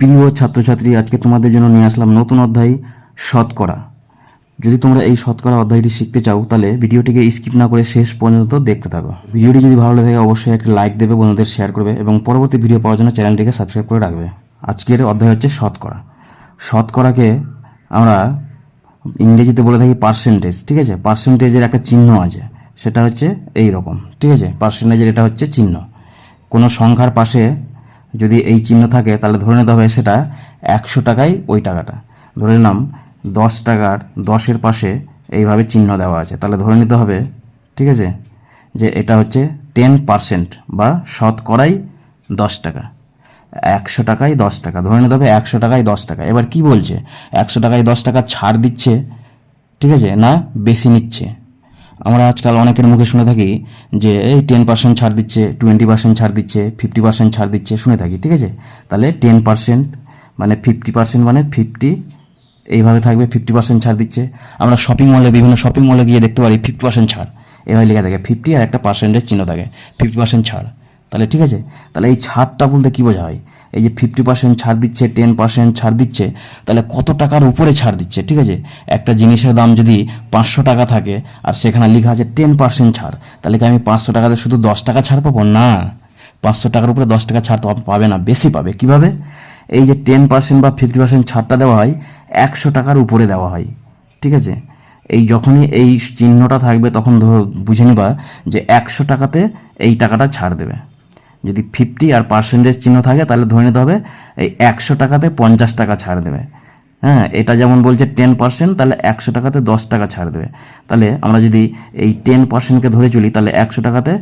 প্রিয় ছাত্রছাত্রী, আজকে তোমাদের জন্য নিয়ে আসলাম নতুন অধ্যায় শতকরা। যদি তোমরা এই শতকরা অধ্যায়টি শিখতে চাও, তাহলে ভিডিওটিকে স্কিপ না করে শেষ পর্যন্ত দেখতে থাকো। ভিডিওটি যদি ভালো লাগে, অবশ্যই একটা লাইক দেবে, বন্ধুদের শেয়ার করবে এবং পরবর্তী ভিডিও পাওয়ার জন্য চ্যানেলটিকে সাবস্ক্রাইব করে রাখবে। আজকের অধ্যায় হচ্ছে শতকরা। শতকরাকে আমরা ইংরেজিতে বলে থাকি পার্সেন্টেজ ঠিক আছে? পার্সেন্টেজের একটা চিহ্ন আছে। সেটা হচ্ছে এই রকম ঠিক আছে? পার্সেন্টেজের এটা হচ্ছে চিহ্ন। কোনো সংখ্যার পাশে যদি এই চিহ্ন থাকে, তাহলে ধরে নিতে হবে সেটা একশো টাকায় ওই টাকাটা। ধরে নিলাম দশ টাকার দশের পাশে এইভাবে চিহ্ন দেওয়া আছে। তাহলে ধরে নিতে হবে, ঠিক আছে, যে এটা হচ্ছে টেন পার্সেন্ট বা শতকরাই দশ টাকা। একশো টাকায় দশ টাকা, ধরে নিতে হবে একশো টাকায় দশ টাকা। এবার কি বলছে? একশো টাকায় দশ টাকা ছাড় দিচ্ছে, ঠিক আছে, না বেশি নিচ্ছে? আমরা আজকাল অনেকের মুখে শুনে থাকি যে, এই টেন পার্সেন্ট ছাড় দিচ্ছে টোয়েন্টি পার্সেন্ট ছাড় দিচ্ছে ফিফটি পার্সেন্ট ছাড় দিচ্ছে। শুনে থাকি, ঠিক আছে? তাহলে টেন পার্সেন্ট মানে ফিফটি পার্সেন্ট মানে ফিফটি এইভাবে থাকবে ফিফটি পার্সেন্ট ছাড় দিচ্ছে। আমরা শপিং মলে বিভিন্ন শপিং মলে গিয়ে দেখতে পারি ফিফটি পার্সেন্ট ছাড়। এভাবে লেখা থাকে ফিফটি আর একটা পার্সেন্টের চিহ্ন থাকে ফিফটি পার্সেন্ট ছাড়। তাহলে ঠিক আছে? তাহলে এই ছাড়টা বলতে কী বোঝা হয় এই যে ফিফটি পার্সেন্ট ছাড় দিচ্ছে টেন পার্সেন্ট ছাড় দিচ্ছে, তাহলে কত টাকার উপরে ছাড় দিচ্ছে, ঠিক আছে? একটা জিনিসের দাম যদি পাঁচশো টাকা থাকে আর সেখানে লেখা আছে টেন পার্সেন্ট ছাড়, তাহলে কি আমি পাঁচশো টাকাতে শুধু দশ টাকা ছাড় পাবো? না। পাঁচশো টাকার উপরে দশ টাকা ছাড় তো পাবে না, বেশি পাবে। কীভাবে? এই যে টেন পার্সেন্ট বা ফিফটি পার্সেন্ট ছাড়টা দেওয়া হয়, একশো টাকার উপরে দেওয়া হয়, ঠিক আছে? এই যখনই এই চিহ্নটা থাকবে, তখন ধরো বুঝে নিবা যে একশো টাকাতে এই টাকাটা ছাড় দেবে। যদি ফিফটি আর পার্সেন্টেজ চিহ্ন থাকে, তাহলে ধরে নিতে হবে, এই একশো টাকাতে পঞ্চাশ টাকা ছাড় দেবে। হ্যাঁ এটা যেমন বলছে টেন পার্সেন্ট তাহলে একশো টাকাতে দশ টাকা ছাড় দেবে। তাহলে আমরা যদি এই টেন পার্সেন্টকে ধরে চলি, তাহলে একশো টাকাতে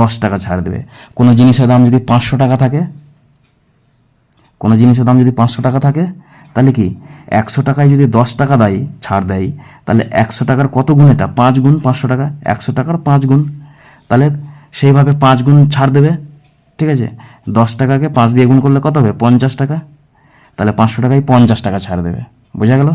দশ টাকা ছাড় দেবে। কোনো জিনিসের দাম যদি পাঁচশো টাকা থাকে, কোনো জিনিসের দাম যদি পাঁচশো টাকা থাকে, তাহলে কি একশো টাকায় যদি দশ টাকা দেয়, ছাড় দেয়, তাহলে একশো টাকার কত গুণ এটা? পাঁচ গুণ পাঁচশো টাকা, একশো টাকার পাঁচ গুণ। তাহলে সেইভাবে পাঁচ গুণ ছাড় দেবে। ঠিক আছে? দশ টাকাকে পাঁচ দিয়ে গুণ করলে কত হবে? পঞ্চাশ টাকা। তাহলে পাঁচশো টাকায় পঞ্চাশ টাকা ছাড় দেবে। বোঝা গেল?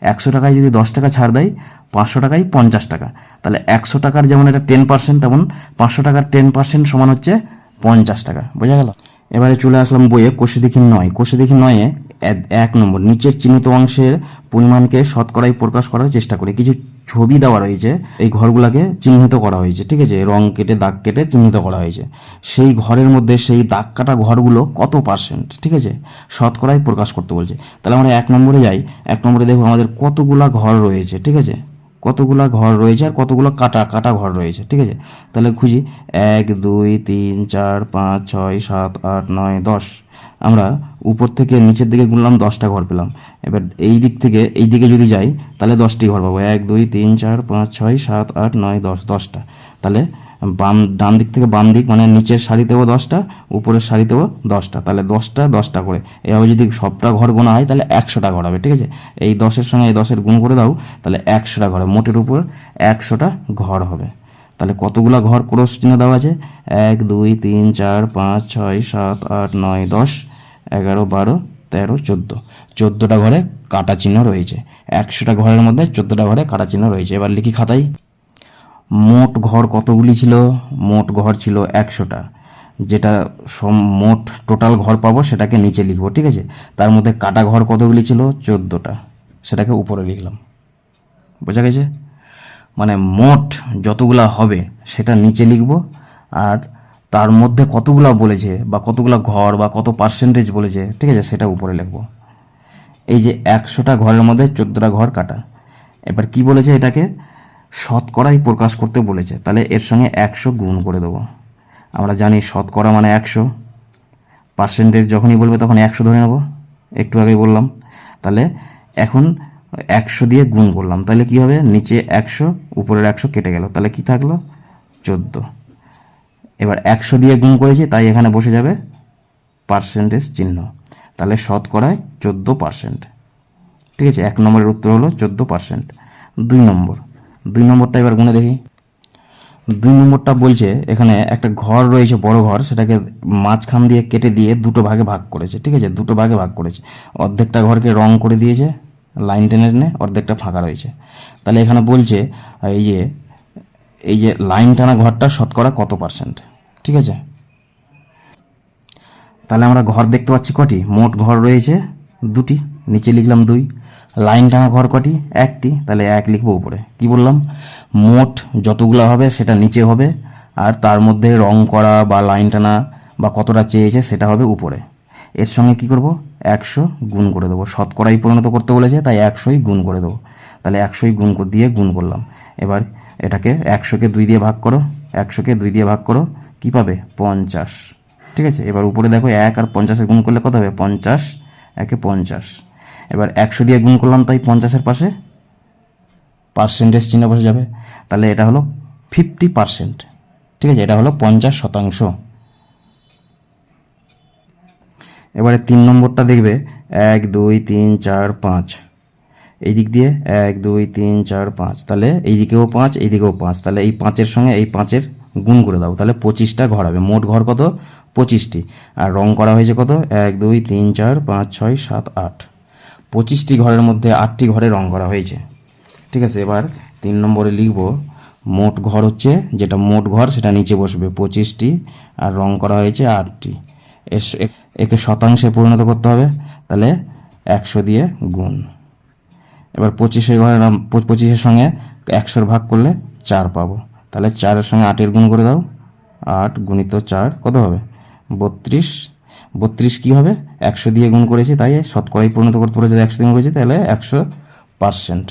একশো টাকায় যদি দশ টাকা ছাড় দেয়, পাঁচশো টাকায় পঞ্চাশ টাকা। তাহলে একশো টাকার যেমন এটা টেন পার্সেন্ট তেমন পাঁচশো টাকার টেন পার্সেন্ট সমান হচ্ছে পঞ্চাশ টাকা। বোঝা গেল? এবারে চলে আসলাম বইয়ে কোষে দেখি নয়। কোষে দেখি নয়ে এক- নম্বর, নিচের চিহ্নিত অংশের পরিমাণকে শতকরাই প্রকাশ করার চেষ্টা করে। কিছু ছবি দেওয়া রয়েছে, এই ঘরগুলোকে চিহ্নিত করা হয়েছে, ঠিক আছে? রং কেটে, দাগ কেটে চিহ্নিত করা হয়েছে। সেই ঘরের মধ্যে সেই দাগ কাটা ঘরগুলো কত পার্সেন্ট ঠিক আছে? শতকরাই প্রকাশ করতে বলছে। তাহলে আমরা এক নম্বরে যাই। এক নম্বরে দেখো আমাদের কতগুলা ঘর রয়েছে, ঠিক আছে? কতগুলা ঘর রয়েছে আর কতগুলো কাটা কাটা ঘর রয়েছে, ঠিক আছে? তাহলে খুঁজি, এক, দুই, তিন, চার, পাঁচ, ছয়, সাত, আট, নয়, দশ। আমরা উপর থেকে নিচের দিকে গুনলাম, দশটা ঘর পেলাম। এবার এই দিক থেকে, এই দিকে যদি যাই, তাহলে দশটি ঘর পাবো। এক, দুই, তিন, চার, পাঁচ, ছয়, সাত, আট, নয়, দশ, দশটা। তাহলে বাম, ডান দিক থেকে বাম দিক মানে নিচের সারিতেও দশটা, উপরের সারিতেও দশটা, তাহলে দশটা দশটা করে। এভাবে যদি সবটা ঘর গোনা হয়, তাহলে একশোটা ঘর হবে, ঠিক আছে? এই দশের সঙ্গে এই দশের গুণ করে দাও, তাহলে একশোটা ঘর মোটের উপর একশোটা ঘর হবে। তাহলে কতগুলা ঘর ক্রস চিহ্ন দেওয়া আছে? এক, দুই, তিন, চার, পাঁচ, ছয়, সাত, আট, নয়, দশ, এগারো, বারো, তেরো, চোদ্দ। চোদ্দোটা ঘরে কাটা চিহ্ন রয়েছে। একশোটা ঘরের মধ্যে চোদ্দোটা ঘরে কাটা চিহ্ন রয়েছে। এবার লিখি খাতায়। মোট ঘর কতগুলি ছিল? মোট ঘর ছিল একশোটা। যেটা মোট টোটাল ঘর পাবো সেটাকে নিচে লিখব, ঠিক আছে? তার মধ্যে কাটা ঘর কতগুলি ছিল? চোদ্দোটা। সেটাকে উপরে লিখলাম। বোঝা গেছে? মানে মোট যতগুলা হবে সেটা নিচে লিখব, আর তার মধ্যে কতগুলা বলেছে বা কতগুলা ঘর বা কত পার্সেন্টেজ বলেছে, ঠিক আছে? সেটা উপরে লিখব। এই যে একশোটা ঘরের মধ্যে চোদ্দোটা ঘর কাটা। এবার কি বলেছে এটাকে? শতকরাই প্রকাশ করতে বলেছে, তাহলে এর সঙ্গে একশো গুণ করে দেবো। আমরা জানি শতকরা মানে একশো। পার্সেন্টেজ যখনই বলবে তখন একশো ধরে নেব। একটু আগেই বললাম। তাহলে এখন একশো দিয়ে গুণ করলাম। তাহলে কি হবে? নিচে একশো, উপরের একশো কেটে গেল। তাহলে কি থাকল? চোদ্দ। এবার একশো দিয়ে গুণ করেছি, তাই এখানে বসে যাবে পার্সেন্টেজ চিহ্ন। তাহলে শতকরায় চোদ্দ পার্সেন্ট। ঠিক আছে? এক নম্বরের উত্তর হলো চোদ্দ পার্সেন্ট। দুই নম্বর। দুই নম্বরটা এবার গুনে দেখি। দুই নম্বরটা বলছে, এখানে একটা ঘর রয়েছে, বড় ঘর, সেটাকে মাঝখান দিয়ে কেটে দিয়ে দুটো ভাগে ভাগ করেছে, ঠিক আছে? দুটো ভাগে ভাগ করেছে। অর্ধেকটা ঘরকে রং করে দিয়েছে, লাইন টেনে টেনে অর্ধেকটা ফাঁকা রয়েছে। তাহলে এখানে বলছে, এই যে এই যে লাইন টানা ঘরটা শতকরা কত পার্সেন্ট? ঠিক আছে? তাহলে আমরা ঘর দেখতে পাচ্ছি কটি? মোট ঘর রয়েছে দুটি, নিচে লিখলাম দুই। লাইন টানা ঘর কটি? একটি। তাহলে এক লিখব উপরে। কি বললাম? মোট যতগুলো হবে সেটা নিচে হবে, আর তার মধ্যে রং করা বা লাইন টানা বা কতটা চেয়েছে সেটা হবে উপরে। এর সঙ্গে কি করব? একশো গুণ করে দেবো। শতকরাই পরিণত করতে বলেছে, তাই একশোই গুণ করে দেবো। তাহলে একশোই গুণ দিয়ে গুণ করলাম। এবার এটাকে একশোকে দুই দিয়ে ভাগ করো। একশোকে দুই দিয়ে ভাগ করো, কি পাবে? পঞ্চাশ। ঠিক আছে? এবার উপরে দেখো, এক আর পঞ্চাশে গুণ করলে কত হবে? পঞ্চাশ। একে পঞ্চাশ। এবার একশো দিয়ে গুণ করলাম তাই পঞ্চাশের পাশে পার্সেন্টেজ চিহ্ন বসে যাবে। তাহলে এটা হলো ফিফটি পার্সেন্ট ঠিক আছে, এটা হলো পঞ্চাশ শতাংশ। এবারে তিন নম্বরটা দেখবে, এক, দুই, তিন, চার, পাঁচ। এই দিক দিয়ে এক, দুই, তিন, চার, পাঁচ। তাহলে এই দিকেও পাঁচ, এই দিকেও পাঁচ। তাহলে এই পাঁচের সঙ্গে এই পাঁচের গুণ করে দাও। তাহলে পঁচিশটা ঘর হবে। মোট ঘর কত? পঁচিশটি। আর রং করা হয়েছে কত? এক, দুই, তিন, চার, পাঁচ, ছয়, সাত, আট। পঁচিশটি ঘরের মধ্যে আটটি ঘরে রং করা হয়েছে। ঠিক আছে, এবার তিন নম্বরে লিখব, মোট ঘর হচ্ছে, যেটা মোট ঘর, সেটা নিচে বসবে, পঁচিশটি, আর রং করা হয়েছে আটটি। একে শতাংশে পরিণত করতে হবে, তাহলে একশো দিয়ে গুণ। এবার পঁচিশের ঘরের পঁচিশের সঙ্গে একশোর ভাগ করলে চার পাবো। তাহলে চারের সঙ্গে আটের গুণ করে দাও, আট গুণিত চার, কত হবে? বত্রিশ বত্রিশ কী হবে? একশো দিয়ে গুণ করেছি, তাই শতকরাই পরিণত করতে পারে যদি একশো দিয়ে গুণ করেছি, তাহলে একশো পার্সেন্ট।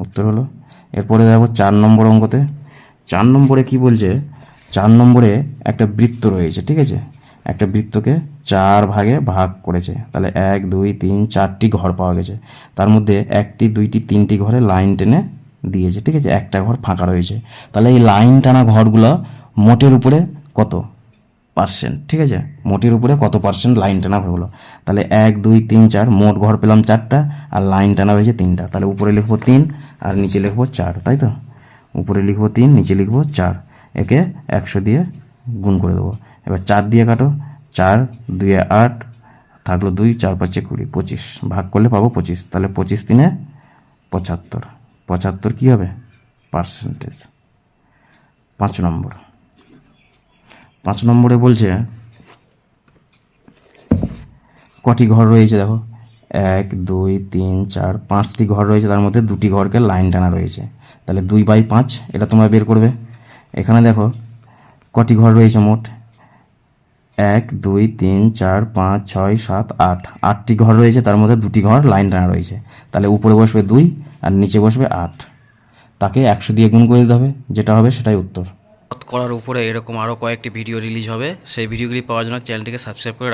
উত্তর হলো। এরপরে দেখো চার নম্বর অঙ্কতে। চার নম্বরে কি বলছে? চার নম্বরে একটা বৃত্ত রয়েছে, ঠিক আছে? একটা বৃত্তকে চার ভাগে ভাগ করেছে। তাহলে এক, দুই, তিন, চারটি ঘর পাওয়া গেছে। তার মধ্যে একটি, দুইটি, তিনটি ঘরে লাইন টেনে দিয়েছে, ঠিক আছে? একটা ঘর ফাঁকা রয়েছে। তাহলে এই লাইন টানা ঘরগুলো মোটের উপরে কত? পার্সেন্ট, ঠিক আছে? মোটের উপরে কত পার্সেন্ট লাইন টানা হলো তাহলে এক, দুই, তিন, চার, মোট ঘর পেলাম চারটা, আর লাইন টানা হয়েছে তিনটা। তাহলে উপরে লিখব তিন, আর নিচে লিখব চার, তাই তো? উপরে লিখব তিন, নিচে লিখব চার। একে একশো দিয়ে গুণ করে দেবো। এবার চার দিয়ে কাটো, চার দুয়ে আট, থাকল দুই, চার পাঁচে কুড়ি, পঁচিশ। ভাগ করলে পাবো পঁচিশ, তাহলে পঁচিশ দিনে পঁচাত্তর। পঁচাত্তর কী হবে? পার্সেন্টেজ। পাঁচ নম্বর। পাঁচ নম্বরে বলছে, কটি ঘর রয়েছে দেখো? এক, দুই, তিন, চার, পাঁচটি ঘর রয়েছে, তার মধ্যে দুটি ঘরকে লাইন টানা রয়েছে। তাহলে দুই বাই পাঁচ, এটা তোমরা বের করবে। এখানে দেখো, কটি ঘর রয়েছে মোট? এক, দুই, তিন, চার, পাঁচ, ছয়, সাত, আট। আটটি ঘর রয়েছে, তার মধ্যে দুটি ঘর লাইন টানা রয়েছে। তাহলে উপরে বসবে দুই আর নিচে বসবে আট। তাকে একশো দিয়ে গুণ করে দিতে হবে, যেটা হবে সেটাই উত্তর। করার উপরে এরকম আরও কয়েকটি ভিডিও রিলিজ হবে। সেই ভিডিওগুলি পাওয়ার জন্য চ্যানেলটিকে সাবস্ক্রাইব করে